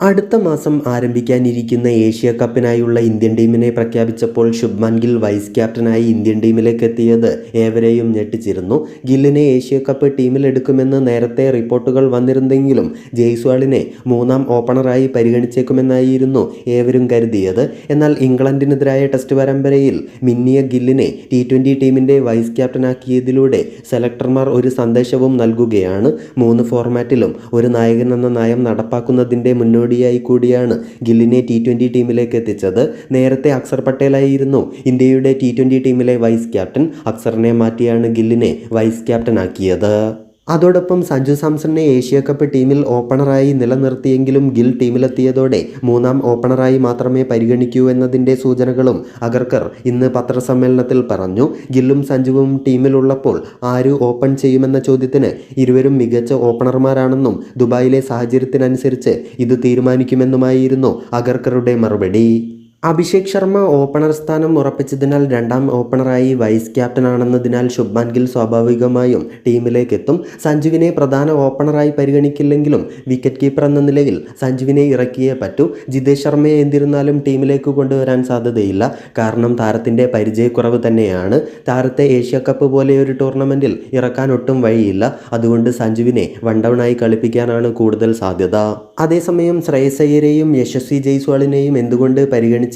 അടുത്ത മാസം ആരംഭിക്കാനിരിക്കുന്ന Asia കപ്പിനായുള്ള Indian ടീമിനെ പ്രഖ്യാപിച്ചപ്പോൾ ശുഭ്മാൻ ഗിൽ വൈസ് ക്യാപ്റ്റനായി ഇന്ത്യൻ ടീമിലേക്ക് എത്തിയത് ഏവരെയും ഞെട്ടിച്ചിരുന്നു. ഗില്ലിനെ ഏഷ്യ കപ്പ് ടീമിലെടുക്കുമെന്ന് നേരത്തെ റിപ്പോർട്ടുകൾ വന്നിരുന്നെങ്കിലും ജയ്സ്വാളിനെ മൂന്നാം ഓപ്പണറായി പരിഗണിച്ചേക്കുമെന്നായിരുന്നു ഏവരും കരുതിയത്. എന്നാൽ ഇംഗ്ലണ്ടിനെതിരായ ടെസ്റ്റ് പരമ്പരയിൽ മിന്നിയ ഗില്ലിനെ ടി ട്വന്റി ടീമിന്റെ വൈസ് ക്യാപ്റ്റനാക്കിയതിലൂടെ സെലക്ടർമാർ ഒരു സന്ദേശവും നൽകുകയാണ്. മൂന്ന് ഫോർമാറ്റിലും ഒരു നായകൻ എന്ന നയം നടപ്പാക്കുന്നതിന്റെ മുന്നോടിയായി കൂടിയാണ് ഗില്ലിനെ ടി ട്വന്റി ടീമിലേക്ക് എത്തിച്ചത്. നേരത്തെ അക്സർ പട്ടേലായിരുന്നു. ഇന്ത്യയുടെ ടി ട്വന്റി ടീമിലെ വൈസ് ക്യാപ്റ്റൻ അക്സറിനെ മാറ്റിയാണ് ഗില്ലിനെ വൈസ് ക്യാപ്റ്റനാക്കിയത് അതോടൊപ്പം സഞ്ജു സാംസണിനെ ഏഷ്യ കപ്പ് ടീമിൽ ഓപ്പണറായി നിലനിർത്തിയെങ്കിലും ഗിൽ ടീമിലെത്തിയതോടെ മൂന്നാം ഓപ്പണറായി മാത്രമേ പരിഗണിക്കൂ എന്നതിന്റെ സൂചനകളും അഗർക്കർ ഇന്ന് പത്രസമ്മേളനത്തിൽ പറഞ്ഞു. ഗില്ലും സഞ്ജുവും ടീമിലുള്ളപ്പോൾ ആര് ഓപ്പൺ ചെയ്യുമെന്ന ചോദ്യത്തിന് ഇരുവരും മികച്ച ഓപ്പണർമാരാണെന്നും ദുബായിലെ സാഹചര്യത്തിനനുസരിച്ച് ഇത് തീരുമാനിക്കുമെന്നുമായിരുന്നു അഗർക്കറുടെ മറുപടി. അഭിഷേക് ശർമ്മ ഓപ്പണർ സ്ഥാനം ഉറപ്പിച്ചതിനാൽ രണ്ടാം ഓപ്പണറായി വൈസ് ക്യാപ്റ്റൻ ആണെന്നതിനാൽ ശുഭ്മാൻ ഗിൽ സ്വാഭാവികമായും ടീമിലേക്ക് എത്തും സഞ്ജുവിനെ പ്രധാന ഓപ്പണറായി പരിഗണിക്കില്ലെങ്കിലും വിക്കറ്റ് കീപ്പർ എന്ന നിലയിൽ സഞ്ജുവിനെ ഇറക്കിയേ പറ്റൂ. ജിതേഷ് ശർമ്മയെ എന്തിരുന്നാലും ടീമിലേക്ക് കൊണ്ടുവരാൻ സാധ്യതയില്ല. കാരണം താരത്തിന്റെ പരിചയക്കുറവ് തന്നെയാണ്. താരത്തെ ഏഷ്യ കപ്പ് പോലെ ഒരു ടൂർണമെന്റിൽ ഇറക്കാൻ ഒട്ടും വഴിയില്ല. അതുകൊണ്ട് സഞ്ജുവിനെ വൺ ഡൗണായി കളിപ്പിക്കാനാണ് കൂടുതൽ സാധ്യത. അതേസമയം ശ്രേയസ് അയ്യരെയും യശസ്വി ജയ്സ്വാളിനെയും എന്തുകൊണ്ട്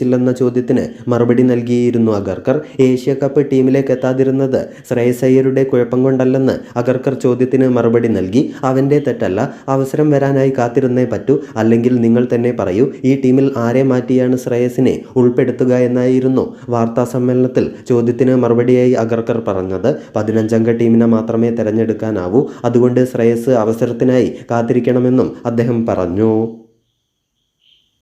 പരിഗണിച്ചില്ലെന്ന ചോദ്യത്തിന് മറുപടി നൽകിയിരുന്നു അഗർക്കർ. ഏഷ്യ കപ്പ് ടീമിലേക്ക് എത്താതിരുന്നത് ശ്രേയസ് അയ്യരുടെ കുഴപ്പം കൊണ്ടല്ലെന്ന് അഗർക്കർ ചോദ്യത്തിന് മറുപടി നൽകി. അവന്റെ തെറ്റല്ല അവസരം വരാനായി കാത്തിരുന്നേ പറ്റൂ. അല്ലെങ്കിൽ നിങ്ങൾ തന്നെ പറയൂ ഈ ടീമിൽ ആരെ മാറ്റിയാണ് ശ്രേയസിനെ ഉൾപ്പെടുത്തുക എന്നായിരുന്നു വാർത്താ സമ്മേളനത്തിൽ ചോദ്യത്തിന് മറുപടിയായി അഗർക്കർ പറഞ്ഞത്. പതിനഞ്ചംഗ ടീമിനെ മാത്രമേ തിരഞ്ഞെടുക്കാനാവൂ. അതുകൊണ്ട് ശ്രേയസ് അവസരത്തിനായി കാത്തിരിക്കണമെന്നും അദ്ദേഹം പറഞ്ഞു.